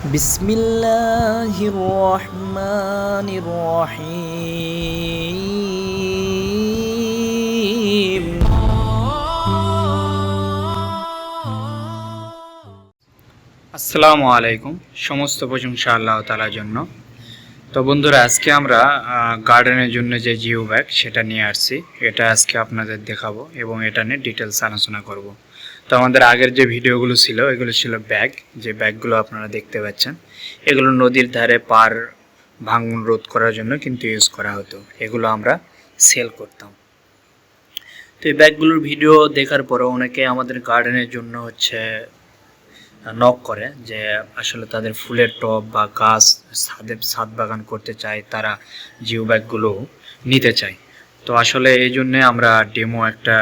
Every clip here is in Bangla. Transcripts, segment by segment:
بسم الله الرحمن الرحيم আসসালামু আলাইকুম সমস্ত প্রশংসা আল্লাহ তালার জন্য তো বন্ধুরা আজকে আমরা গার্ডেনের জন্য যে জিও ব্যাগ সেটা নিয়ে আসছি এটা আজকে আপনাদের দেখাবো এবং এটা নিয়ে ডিটেলস আলোচনা করব তো আমাদের আগের যে ভিডিওগুলো ছিল, এগুলো ছিল ব্যাগ। যে ব্যাগগুলো আপনারা দেখতে পাচ্ছেন, এগুলো নদীর ধারে পার ভাঙন রোধ করার জন্য কিন্তু ইউজ করা হতো। এগুলো আমরা সেল করতাম। তো এই ব্যাগগুলোর ভিডিও দেখার পরে অনেকে আমাদের গার্ডেনের জন্য হচ্ছে নক করে যে আসলে তাদের ফুলের টব বা গাছ ছাদে ছাদ বাগান করতে চায়, তারা জিও ব্যাগগুলো নিতে চায়। তো আসলে এই জন্যে আমরা ডেমো একটা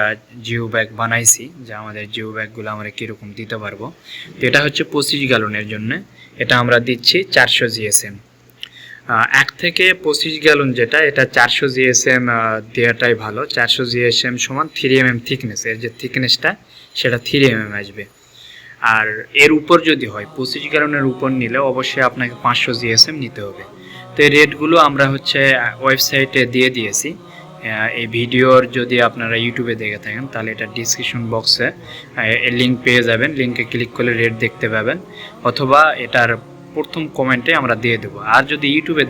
জিও ব্যাগ বানাইছি, যে আমাদের জিও ব্যাগগুলো আমরা কীরকম দিতে পারব। তো এটা হচ্ছে পঁচিশ গ্যালনের জন্য। এটা আমরা দিচ্ছি চারশো জিএসএম। এক থেকে পঁচিশ গ্যালন যেটা, এটা চারশো জিএসএম দেওয়াটাই ভালো। চারশো জিএসএম সমান থ্রি এম এম থিকনেস এর যে থিকনেসটা সেটা থ্রি এম এম আসবে। আর এর উপর যদি হয়, পঁচিশ গ্যালনের উপর নিলে অবশ্যই আপনাকে পাঁচশো জিএসএম নিতে হবে। তো এই রেটগুলো আমরা হচ্ছে ওয়েবসাইটে দিয়ে দিয়েছি। এই ভিডিওর যদি আপনারা ইউটিউবে দেখে থাকেন, তাহলে এটা ডিসক্রিপশন বক্সে লিঙ্ক পেয়ে যাবেন। লিঙ্কে ক্লিক করলে রেট দেখতে পাবেন। অথবা এটার প্রথম কমেন্টে আমরা দিয়ে দেবো। আর যদি ইউটিউবে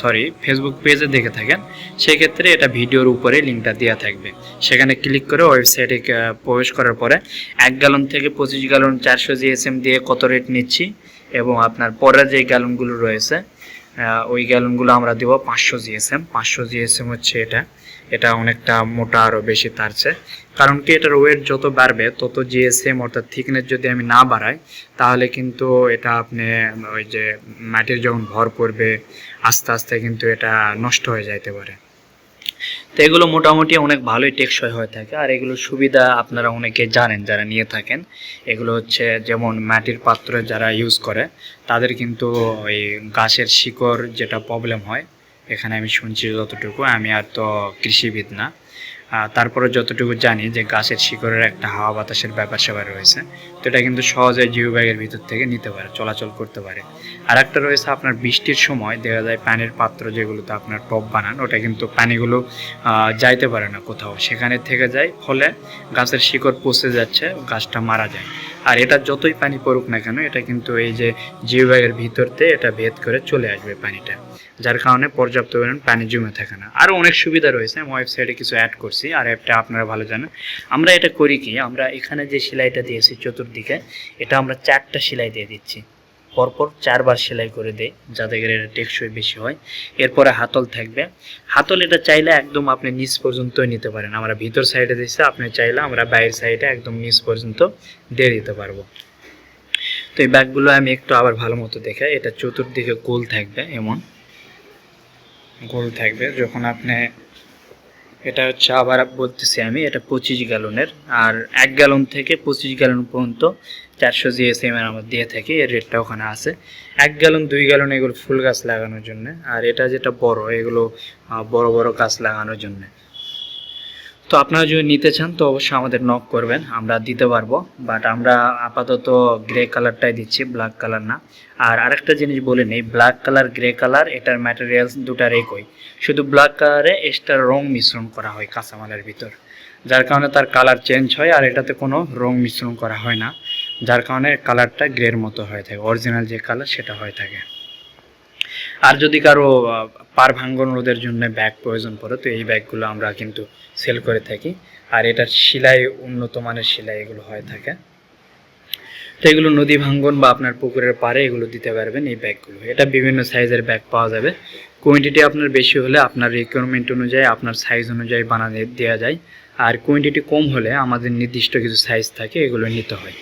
সরি ফেসবুক পেজে দেখে থাকেন, সেক্ষেত্রে এটা ভিডিওর উপরে লিঙ্কটা দেওয়া থাকবে। সেখানে ক্লিক করে ওয়েবসাইটে প্রবেশ করার পরে এক গ্যালন থেকে পঁচিশ গ্যালন চারশো জিএসএম দিয়ে কত রেট নিচ্ছি এবং আপনার পরের যে গ্যালনগুলো রয়েছে ওই গ্যালনগুলো আমরা দেবো পাঁচশো জিএসএম পাঁচশো জিএসএম হচ্ছে এটা। এটা অনেকটা মোটা আরও বেশি তারছে। কারণ কি এটার ওয়েট যত বাড়বে, তত জিএসএম অর্থাৎ থিকনেস যদি আমি না বাড়াই, তাহলে কিন্তু এটা আপনি, ওই যে মাটির যখন ভর পড়বে, আস্তে আস্তে কিন্তু এটা নষ্ট হয়ে যাইতে পারে। তো এগুলো মোটামুটি অনেক ভালোই টেকসই হয়ে থাকে। আর এগুলোর সুবিধা আপনারা অনেকে জানেন, যারা নিয়ে থাকেন। এগুলো হচ্ছে যেমন মাটির পাত্র যারা ইউজ করে, তাদের কিন্তু ওই গাছের শিকড় যেটা প্রবলেম হয় এখানে আমি শুনছি যতটুকু, আমি আর তো কৃষিবিদ না। তারপরে যতটুকু জানি যে গাছের শিকড়ের একটা হাওয়া বাতাসের ব্যাপার স্যাপার রয়েছে, তো এটা কিন্তু সহজে জিও ব্যাগের ভিতর থেকে নিতে পারে, চলাচল করতে পারে। আর একটা রয়েছে আপনার বৃষ্টির সময়, দেখা যায় পানির পাত্র যেগুলোতে আপনার টপ বানান, ওটা কিন্তু পানিগুলো যাইতে পারে না কোথাও। সেখানে থেকে যায়, ফলে গাছের শিকড় পচে যাচ্ছে, গাছটা মারা যায়। আর এটা যতই পানি পড়ুক না কেন, এটা কিন্তু এই যে জিও ব্যাগের ভিতরতে এটা ভেদ করে চলে আসবে পানিটা। যার কারণে পর্যাপ্ত পরিমাণ পানি জমে থাকে না। আরও অনেক সুবিধা রয়েছে, আমি ওয়েবসাইটে কিছু অ্যাড করছি, আর অ্যাপটা আপনারা ভালো জানেন। আমরা এটা করি কি, আমরা এখানে যে সেলাইটা দিয়েছি চতুর্দিকে, এটা আমরা চারটা সেলাই দিয়ে দিচ্ছি। পরপর চারবার সেলাই করে দেই, যাতে করে এটা টেকসই বেশি হয়। এরপরে হাতল থাকবে। হাতল এটা চাইলে একদম আপনি নিচ পর্যন্তই নিতে পারেন। আমরা ভিতর সাইডে দিচ্ছি আপনি চাইলে আমরা বাইরের সাইডে একদম নিচ পর্যন্ত দিয়ে দিতে পারব। তো এই ব্যাগগুলো আমি একটু আবার ভালো মতো দেখে, এটা চতুর্দিকে গোল থাকবে এমন। গোল থাকবে, যখন আপনি, এটা হচ্ছে আবার বলতেছি আমি, এটা পঁচিশ গ্যালনের, আর এক গ্যালন থেকে পঁচিশ গ্যালন পর্যন্ত চারশো জিএসএম এর আমার দিয়ে থাকি, এর রেটটা ওখানে আছে। এক গ্যালন, দুই গ্যালন এগুলো ফুল গাছ লাগানোর জন্য, আর এটা যেটা বড়, এগুলো বড় বড় গাছ লাগানোর জন্য। তো আপনারা যদি নিতে চান, তো অবশ্যই আমাদের নক করবেন। আমরা দিতে পারব বাট আমরা আপাতত গ্রে কালারটাই দিচ্ছি ব্ল্যাক কালার না। আর আরেকটা জিনিস বলে নেই ব্ল্যাক কালার গ্রে কালার এটার ম্যাটেরিয়ালস দুটার একই। শুধু ব্ল্যাক কালারে এক্সট্রা রং মিশ্রণ করা হয় কাঁচামালের ভিতর। যার কারণে তার কালার চেঞ্জ হয়, আর এটাতে কোনো রং মিশ্রণ করা হয় না। যার কারণে কালারটা গ্রের মতো হয়ে থাকে অরিজিনাল যে কালার সেটা হয়ে থাকে। আর যদি কারও পার ভাঙ্গন রোধের জন্য ব্যাগ প্রয়োজন পড়ে, তো এই ব্যাগগুলো আমরা কিন্তু সেল করে থাকি। আর এটার সেলাই, উন্নত মানের সেলাই এগুলো হয়ে থাকে। তো এগুলো নদী ভাঙ্গন বা আপনার পুকুরের পাড়ে এগুলো দিতে পারবেন এই ব্যাগগুলো এটা বিভিন্ন সাইজের ব্যাগ পাওয়া যাবে। কোয়ান্টিটি আপনার বেশি হলে আপনার রিকোয়ারমেন্ট অনুযায়ী, আপনার সাইজ অনুযায়ী বানাতে দেওয়া যায়। আর কোয়ান্টিটি কম হলে আমাদের নির্দিষ্ট কিছু সাইজ থাকে, এগুলো নিতে হয়।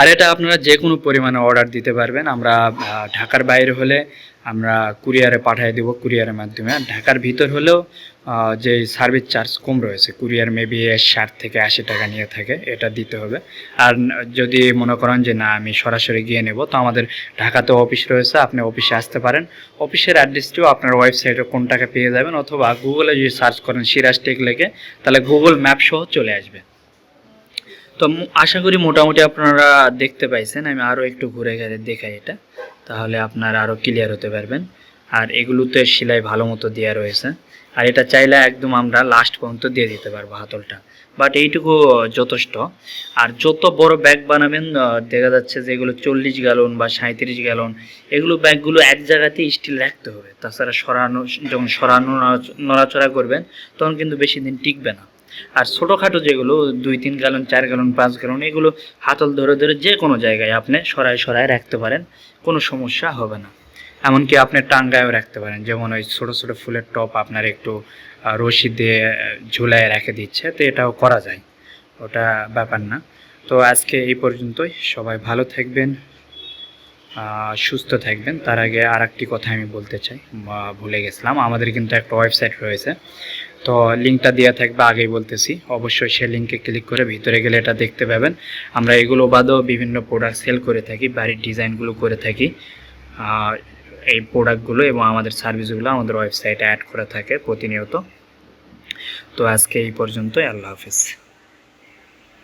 আর এটা আপনারা যে কোনো পরিমাণে অর্ডার দিতে পারবেন। আমরা ঢাকার বাইরে হলে আমরা কুরিয়ারে পাঠিয়ে দেবো কুরিয়ারের মাধ্যমে। আর ঢাকার ভিতর হলেও যে সার্ভিস চার্জ কম রয়েছে, কুরিয়ার মেবি ষাট থেকে আশি টাকা নিয়ে থাকে, এটা দিতে হবে। আর যদি মনে করেন যে না, আমি সরাসরি গিয়ে নেব, তো আমাদের ঢাকাতে অফিস রয়েছে, আপনি অফিসে আসতে পারেন। অফিসের অ্যাড্রেসটিও আপনার ওয়েবসাইটে কোন টাকা পেয়ে যাবেন, অথবা গুগলে যদি সার্চ করেন সিরাজ টেক লেগে তাহলে গুগল ম্যাপ সহ চলে আসবে। তো আশা করি মোটামুটি আপনারা দেখতে পাইছেন, আমি আরও একটু ঘুরে ঘুরে দেখাই এটা। তাহলে আপনারা আরও ক্লিয়ার হতে পারবেন। আর এগুলোতে সেলাই ভালো মতো দেওয়া রয়েছে। আর এটা চাইলে একদম আমরা লাস্ট পর্যন্ত দিয়ে দিতে পারব হাতলটা। বাট এইটুকু যথেষ্ট। আর যত বড় ব্যাগ বানাবেন দেখা যাচ্ছে যে এগুলো চল্লিশ গ্যালন বা সাঁত্রিশ গ্যালন এগুলো ব্যাগগুলো এক জায়গাতে স্টিল রাখতে হবে। তাছাড়া সরানো, যখন সরানো নড়াচড়া করবেন, তখন কিন্তু বেশি দিন টিকবে না। আর ছোটোখাটো যেগুলো, দুই, তিন গ্যালন, চার গ্যালন, পাঁচ গ্যালন, এগুলো হাতল ধরে ধরে যে কোনো জায়গায় আপনি সরায় সরায় রাখতে পারেন, কোনো সমস্যা হবে না। এমনকি আপনি টাঙ্গায়ও রাখতে পারেন, যেমন ওই ছোটো ছোটো ফুলের টপ আপনার একটু রশি দিয়ে ঝুলায় রেখে দিচ্ছে, তো এটাও করা যায়। ওটা ব্যাপার না। তো আজকে এই পর্যন্তই। সবাই ভালো থাকবেন সুস্থ থাকবেন। তার আগে আর একটি কথা আমি বলতে চাই ভুলে গেছিলাম। আমাদের কিন্তু একটা ওয়েবসাইট রয়েছে তো লিঙ্কটা দেওয়া থাকবে আগেই বলতেছি। অবশ্যই সে লিঙ্কে ক্লিক করে ভিতরে গেলে এটা দেখতে পাবেন। আমরা এগুলো বাদেও বিভিন্ন প্রোডাক্ট সেল করে থাকি, বাড়ির ডিজাইনগুলো করে থাকি। এই প্রোডাক্টগুলো এবং আমাদের সার্ভিসগুলো আমাদের ওয়েবসাইটে অ্যাড করা থাকে প্রতিনিয়ত। তো আজকে এই পর্যন্তই, আল্লাহ হাফিজ।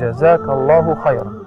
جزاك الله خيرا